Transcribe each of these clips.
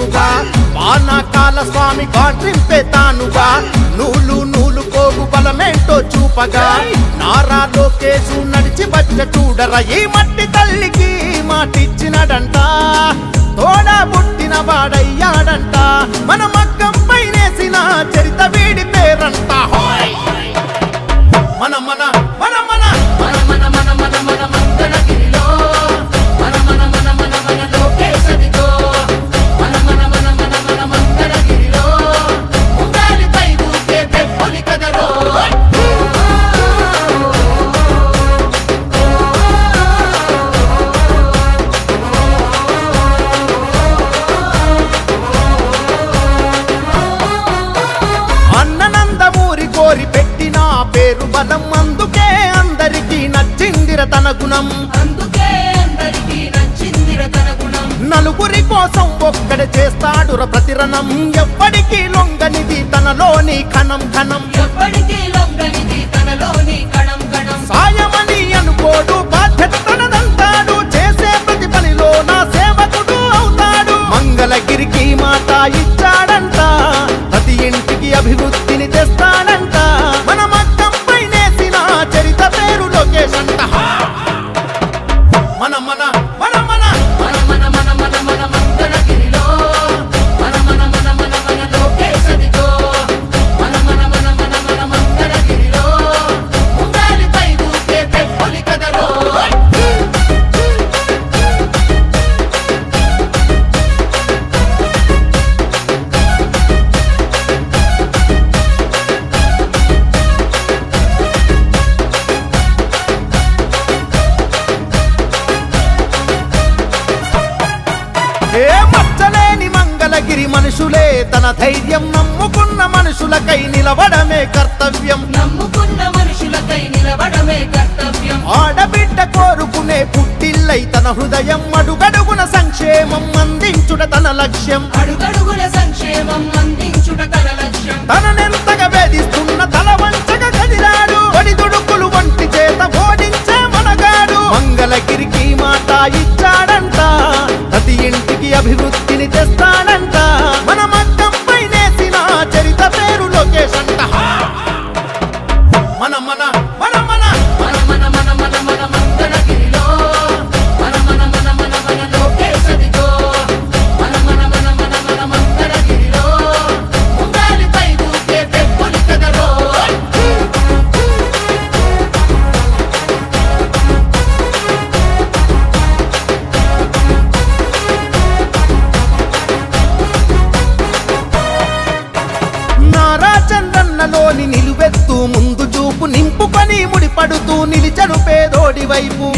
వెలుగుగా వానాకాల స్వామి గాడ్రింపే తానుగా. నూలు నూలు కోగు బలమేంటో చూపగా. నారా లోకేశు నడిచి వచ్చ చూడర ఈ మట్టి తల్లికి మాటిచ్చినడంట. తోడా పుట్టిన వాడయ్యాడంట. మన తన గుణం. అందుకే అందరికీ నచ్చిందిర తన గుణం. నలుగురి కోసం ఒక్కడ చేస్తాడుర ప్రతిరణం. ఎవ్వడికి లొంగనిది తనలోని కణం కణం లొంగనిది తనలోని కణం కణం సాయమని అనుకోడు బాధ్యత తనదంటాడు చేసే ప్రతి పనిలో నా సేవకుడు అవుతాడు. మంగళగిరికి మాట ఇచ్చాడంట ప్రతి ఇంటికి అభివృద్ధిని తెస్తాడంట మనుషులే తన ధైర్యం నమ్ముకున్న మనుషులకై నిలవడమే కర్తవ్యం. నమ్ముకున్న మనుషులకై నిలబడమే కర్తవ్యం. ఆడబిడ్డ కోరుకునే పుట్టిల్లై తన హృదయం అడుగడుగున సంక్షేమం అందించుట తన లక్ష్యం. అడుగడుగుల సంక్షేమం అందించుట తన లక్ష్యం. తననెంతగా వేధిస్తున్న తల వంచగా కదిలాడు ఒడిదుడుకులు వంటి చేత ఓడించే మనగాడు. మంగళగిరికి మాట ఇచ్చాడంట. ప్రతి ఇంటికి అభివృద్ధిని తెస్తాడంట ముడిపడుతూ నిలిచను పేదోడి వైపు.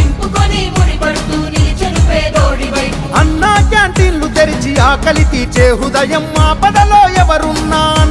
అన్నా క్యాంటీన్లు తెరిచి ఆకలి తీర్చే హృదయం మా పదలో ఎవరున్నా.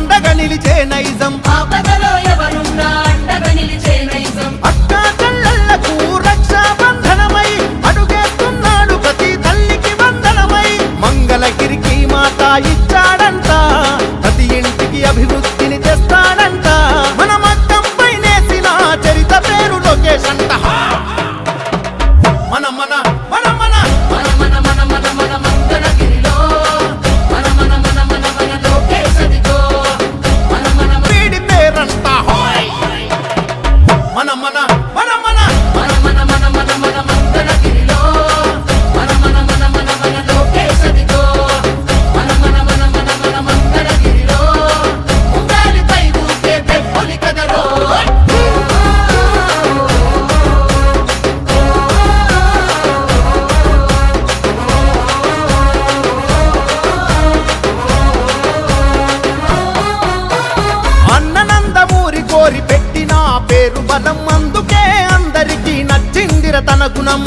బలం అందుకే అందరికీ నచ్చిందిర తన గుణం.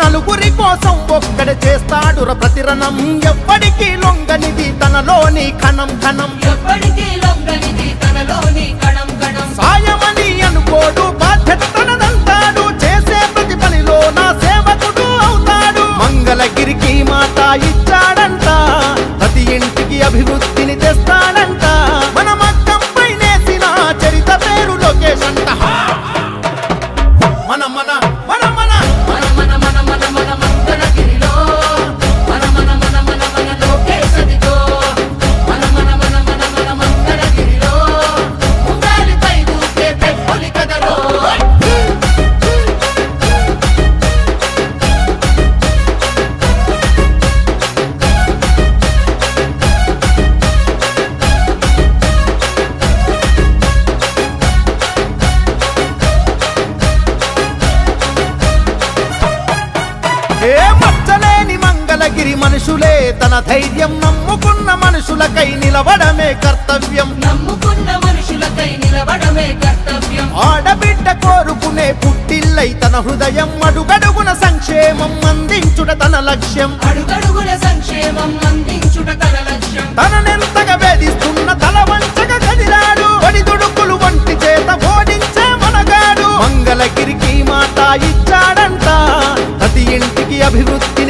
నలుగురి కోసం ఒక్కడ చేస్తాడుర ప్రతిరణం. ఎవ్వడికి లొంగనిది తనలోని కణం కణం ఎప్పటికీ లొంగనిది తనలోని కణం కణం సాయమని అనుకోడు బాధ్యత తనదంటాడు చేసే ప్రతి పనిలో నా సేవకుడు అవుతాడు. మంగళగిరికి మాట ఇచ్చాడంట ప్రతి ఇంటికి అభివృద్ధిని మంగళగిరి మనుషులే తన ధైర్యం నమ్ముకున్న మనుషులకై నిలవడమే కర్తవ్యం. నమ్ముకున్న మనుషులకై నిలబడమే కర్తవ్యం. ఆడబిడ్డ కోరుకునే పుట్టిల్లై తన హృదయం అడుగడుగున సంక్షేమం అందించుట తన లక్ష్యం. అడుగడుగున సంక్షేమం అందించుట తన లక్ష్యం. తననెంతగా వేధిస్తున్న తల వంచగా కదిలాడు. ఒడిదుడుకులు వంటి చేత ఓడించే మనగాడు. మంగళగిరికి మాట ఇచ్చాడంట. ప్రతి ఇంటికి అభివృద్ధి